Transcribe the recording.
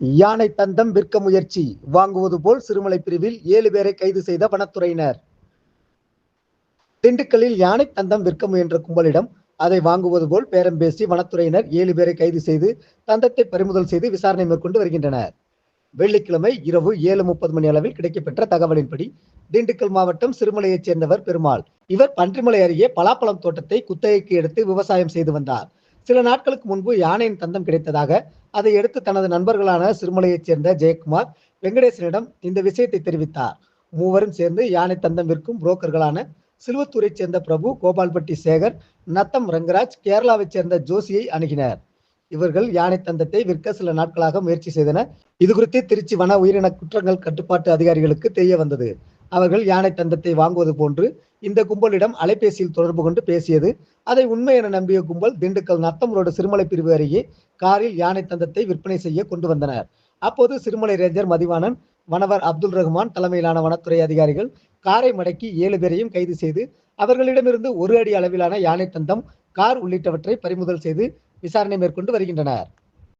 யானை தந்தம் விற்க முயற்சி வாங்குவது போல் சிறுமலை பிரிவில் ஏழு பேரை கைது செய்த வனத்துறையினர். திண்டுக்கல்லில் யானை தந்தம் விற்க முயன்ற கும்பலிடம் அதை வாங்குவது போல் பேரம் பேசி வனத்துறையினர் ஏழு பேரை கைது செய்து தந்தத்தை பறிமுதல் செய்து விசாரணை மேற்கொண்டு வருகின்றனர். வெள்ளிக்கிழமை இரவு ஏழு முப்பது மணி அளவில் கிடைக்கப்பெற்ற தகவலின்படி திண்டுக்கல் மாவட்டம் சிறுமலையைச் சேர்ந்தவர் பெருமாள். இவர் பன்றிமலை அருகே பலாப்பழம் தோட்டத்தை குத்தகைக்கு எடுத்து விவசாயம் செய்து வந்தார். சில நாட்களுக்கு முன்பு யானையின் தந்தம் கிடைத்ததாக அதை எடுத்து தனது நண்பர்களான சிறுமலையைச் சேர்ந்த ஜெயக்குமார் வெங்கடேசனிடம் இந்த விஷயத்தை தெரிவித்தார். மூவரும் சேர்ந்து யானை தந்தம் விற்கும் புரோக்கர்களான சிலுவத்தூரைச் சேர்ந்த பிரபு கோபால்பட்டி சேகர் நத்தம் ரங்கராஜ் கேரளாவைச் சேர்ந்த ஜோசியை அணுகினர். இவர்கள் யானை தந்தத்தை விற்க சில நாட்களாக முயற்சி செய்தனர். இது குறித்து திருச்சி வன உயிரின குற்றங்கள் கட்டுப்பாட்டு அதிகாரிகளுக்கு தெரிய வந்தது. அவர்கள் யானை தந்தத்தை வாங்குவது போன்று இந்த கும்பலிடம் அலைபேசியில் தொடர்பு கொண்டு பேசியது. அதை உண்மை என நம்பிய கும்பல் திண்டுக்கல் நத்தம் ரோடு சிறுமலை பிரிவு அருகே காரில் யானை தந்தத்தை விற்பனை செய்ய கொண்டு வந்தனர். அப்போது சிறுமலை ரேஞ்சர் மதிவாணன் வனவர் அப்துல் ரஹ்மான் தலைமையிலான வனத்துறை அதிகாரிகள் காரை மடக்கி ஏழு பேரையும் கைது செய்து அவர்களிடமிருந்து ஒரு அடி அளவிலான யானை தந்தம் கார் உள்ளிட்டவற்றை பறிமுதல் செய்து விசாரணை மேற்கொண்டு வருகின்றனர்.